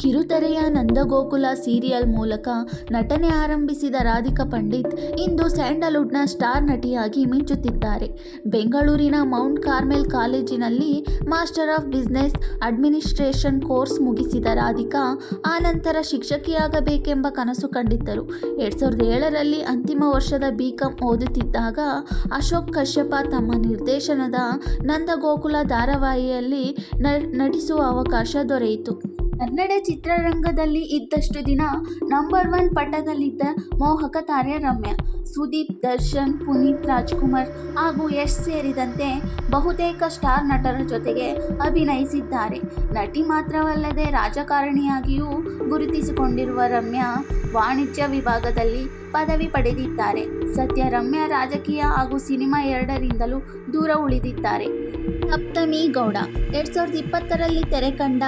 ಕಿರುತೆರೆಯ Nandagokula serial ಮೂಲಕ ನಟನೆ ಆರಂಭಿಸಿದ ರಾಧಿಕಾ ಪಂಡಿತ್ ಇಂದು ಸ್ಯಾಂಡಲ್ವುಡ್ನ ಸ್ಟಾರ್ ನಟಿಯಾಗಿ ಮಿಂಚುತ್ತಿದ್ದಾರೆ. ಬೆಂಗಳೂರಿನ ಮೌಂಟ್ ಕಾರ್ಮೆಲ್ ಕಾಲೇಜಿನಲ್ಲಿ master of business administration course ಮುಗಿಸಿದ ರಾಧಿಕಾ, ಆನಂತರ ಶಿಕ್ಷಕಿಯಾಗಬೇಕೆಂಬ ಕನಸು ಕಂಡಿದ್ದರು. ಎರಡು ಸಾವಿರದ ಏಳರಲ್ಲಿ ಅಂತಿಮ ವರ್ಷದ ಬಿ ಕಾಂ ಓದುತ್ತಿದ್ದಾಗ ಅಶೋಕ್ ಕಶ್ಯಪ ತಮ್ಮ ನಿರ್ದೇಶನದ ನಂದಗೋಕುಲ ಧಾರಾವಾಹಿಯಲ್ಲಿ ನಟಿಸುವ ಅವಕಾಶ ದೊರೆಯಿತು. ಕನ್ನಡ ಚಿತ್ರರಂಗದಲ್ಲಿ ಇದ್ದಷ್ಟು ದಿನ ನಂಬರ್ ಒನ್ ಪಟ್ಟದಲ್ಲಿದ್ದ ಮೋಹಕ ತಾರೆ ರಮ್ಯ ಸುದೀಪ್, ದರ್ಶನ್, ಪುನೀತ್, ರಾಜ್ಕುಮಾರ್ ಹಾಗೂ ಯಶ್ ಸೇರಿದಂತೆ ಬಹುತೇಕ ಸ್ಟಾರ್ ನಟರ ಜೊತೆಗೆ ಅಭಿನಯಿಸಿದ್ದಾರೆ. ನಟಿ ಮಾತ್ರವಲ್ಲದೆ ರಾಜಕಾರಣಿಯಾಗಿಯೂ ಗುರುತಿಸಿಕೊಂಡಿರುವ ರಮ್ಯಾ ವಾಣಿಜ್ಯ ವಿಭಾಗದಲ್ಲಿ ಪದವಿ ಪಡೆದಿದ್ದಾರೆ. ಸದ್ಯ ರಮ್ಯಾ ರಾಜಕೀಯ ಹಾಗೂ ಸಿನಿಮಾ ಎರಡರಿಂದಲೂ ದೂರ ಉಳಿದಿದ್ದಾರೆ. ಸಪ್ತಮಿ ಗೌಡ, ಎರಡ್ ಸಾವಿರದ ಇಪ್ಪತ್ತರಲ್ಲಿ ತೆರೆ ಕಂಡ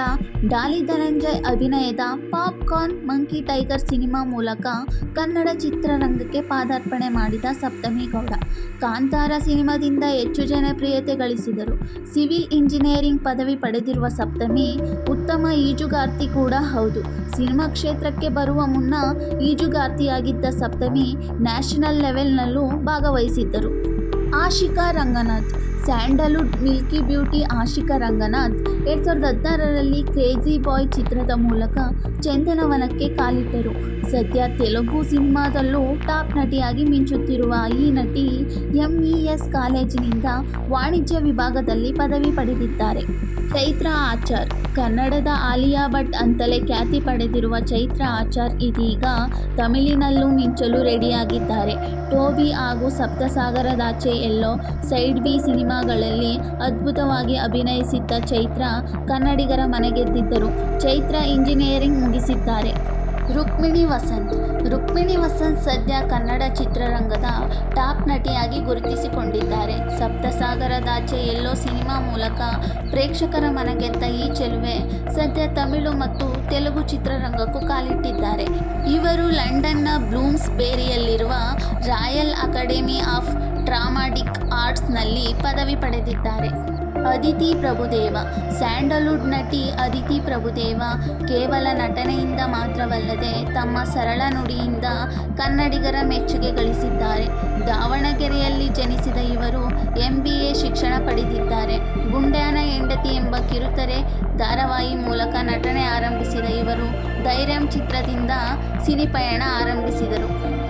ಡಾಲಿ ಧನಂಜಯ್ ಅಭಿನಯದ ಪಾಪ್ಕಾರ್ನ್ ಮಂಕಿ ಟೈಗರ್ ಸಿನಿಮಾ ಮೂಲಕ ಕನ್ನಡ ಚಿತ್ರರಂಗಕ್ಕೆ ಪಾದಾರ್ಪಣೆ ಮಾಡಿದ ಸಪ್ತಮಿ ಗೌಡ. ಕಾಂತಾರ ಸಿನಿಮಾದಿಂದ ಹೆಚ್ಚು ಜನಪ್ರಿಯತೆ ಗಳಿಸಿದರು. ಸಿವಿಲ್ ಇಂಜಿನಿಯರಿಂಗ್ ಪದವಿ ಪಡೆದಿರುವ ಸಪ್ತಮಿ ಉತ್ತಮ ಈಜುಗಾರ್ತಿ ಕೂಡ ಹೌದು. ಸಿನಿಮಾ ಕ್ಷೇತ್ರಕ್ಕೆ ಬರುವ ಮುನ್ನ ಈಜುಗಾರ್ತಿಯಾಗಿದ್ದ ಸಪ್ತಮಿ ನ್ಯಾಷನಲ್ ಲೆವೆಲ್ನಲ್ಲೂ ಭಾಗವಹಿಸಿದ್ದರು. Ashika Ranganath, Sandalwood, milky beauty Ashika Ranganath. ಎರಡು ಸಾವಿರದ ಹದಿನಾರರಲ್ಲಿ ಕ್ರೇಜಿ ಬಾಯ್ ಚಿತ್ರದ ಮೂಲಕ ಚಂದನವನಕ್ಕೆ ಕಾಲಿಟ್ಟರು. ಸದ್ಯ ತೆಲುಗು ಸಿನಿಮಾದಲ್ಲೂ ಟಾಪ್ ನಟಿಯಾಗಿ ಮಿಂಚುತ್ತಿರುವ ಈ ನಟಿ ಎಂ ಇ ಎಸ್ ಕಾಲೇಜಿನಿಂದ ವಾಣಿಜ್ಯ ವಿಭಾಗದಲ್ಲಿ ಪದವಿ ಪಡೆದಿದ್ದಾರೆ. ಚೈತ್ರ ಆಚಾರ್, ಕನ್ನಡದ ಆಲಿಯಾ ಭಟ್ ಅಂತಲೇ ಖ್ಯಾತಿ ಪಡೆದಿರುವ ಚೈತ್ರ ಆಚಾರ್ ಇದೀಗ ತಮಿಳಿನಲ್ಲೂ ಮಿಂಚಲು ರೆಡಿಯಾಗಿದ್ದಾರೆ. ಟೋಬಿ ಹಾಗೂ ಸಪ್ತಸಾಗರದಾಚೆ ಎಲ್ಲೋ ಸೈಡ್ ಬಿ ಸಿನಿಮಾಗಳಲ್ಲಿ ಅದ್ಭುತವಾಗಿ ಅಭಿನಯಿಸಿದ್ದ ಚೈತ್ರ ಕನ್ನಡಿಗರ ಮನೆಗೆದ್ದಿದ್ದರು. ಚೈತ್ರ ಇಂಜಿನಿಯರಿಂಗ್ ಮುಗಿಸಿದ್ದಾರೆ. ರುಕ್ಮಿಣಿ ವಸಂತ್. ರುಕ್ಮಿಣಿ ವಸಂತ್ ಸದ್ಯ ಕನ್ನಡ ಚಿತ್ರರಂಗದ ಟಾಪ್ ನಟಿಯಾಗಿ ಗುರುತಿಸಿಕೊಂಡಿದ್ದಾರೆ. ಸಪ್ತಸಾಗರದಾಚೆ ಎಲ್ಲೋ ಸಿನಿಮಾ ಮೂಲಕ ಪ್ರೇಕ್ಷಕರ ಮನಗೆದ್ದ ಈ ಸದ್ಯ ತಮಿಳು ಮತ್ತು ತೆಲುಗು ಚಿತ್ರರಂಗಕ್ಕೂ ಕಾಲಿಟ್ಟಿದ್ದಾರೆ. ಇವರು ಲಂಡನ್ನ ಬ್ಲೂಮ್ಸ್ ಬೇರಿಯಲ್ಲಿರುವ ರಾಯಲ್ ಅಕಾಡೆಮಿ ಆಫ್ ಡ್ರಾಮಾಟಿಕ್ ಆರ್ಟ್ಸ್ನಲ್ಲಿ ಪದವಿ ಪಡೆದಿದ್ದಾರೆ. ಅದಿತಿ ಪ್ರಭುದೇವ, ಸ್ಯಾಂಡಲ್ವುಡ್ ನಟಿ ಅದಿತಿ ಪ್ರಭುದೇವ ಕೇವಲ ನಟನೆಯಿಂದ ಮಾತ್ರವಲ್ಲದೆ ತಮ್ಮ ಸರಳ ನುಡಿಯಿಂದ ಕನ್ನಡಿಗರ ಮೆಚ್ಚುಗೆ ಗಳಿಸಿದ್ದಾರೆ. ದಾವಣಗೆರೆಯಲ್ಲಿ ಜನಿಸಿದ ಇವರು ಎಂ ಎ ಶಿಕ್ಷಣ ಪಡೆದಿದ್ದಾರೆ. ಗುಂಡ್ಯಾನ ಹೆಂಡತಿ ಎಂಬ ಕಿರುತೆರೆ ಧಾರಾವಾಹಿ ಮೂಲಕ ನಟನೆ ಆರಂಭಿಸಿದ ಇವರು ಧೈರ್ಯಂ ಚಿತ್ರದಿಂದ ಸಿನಿಪಯಣ ಆರಂಭಿಸಿದರು.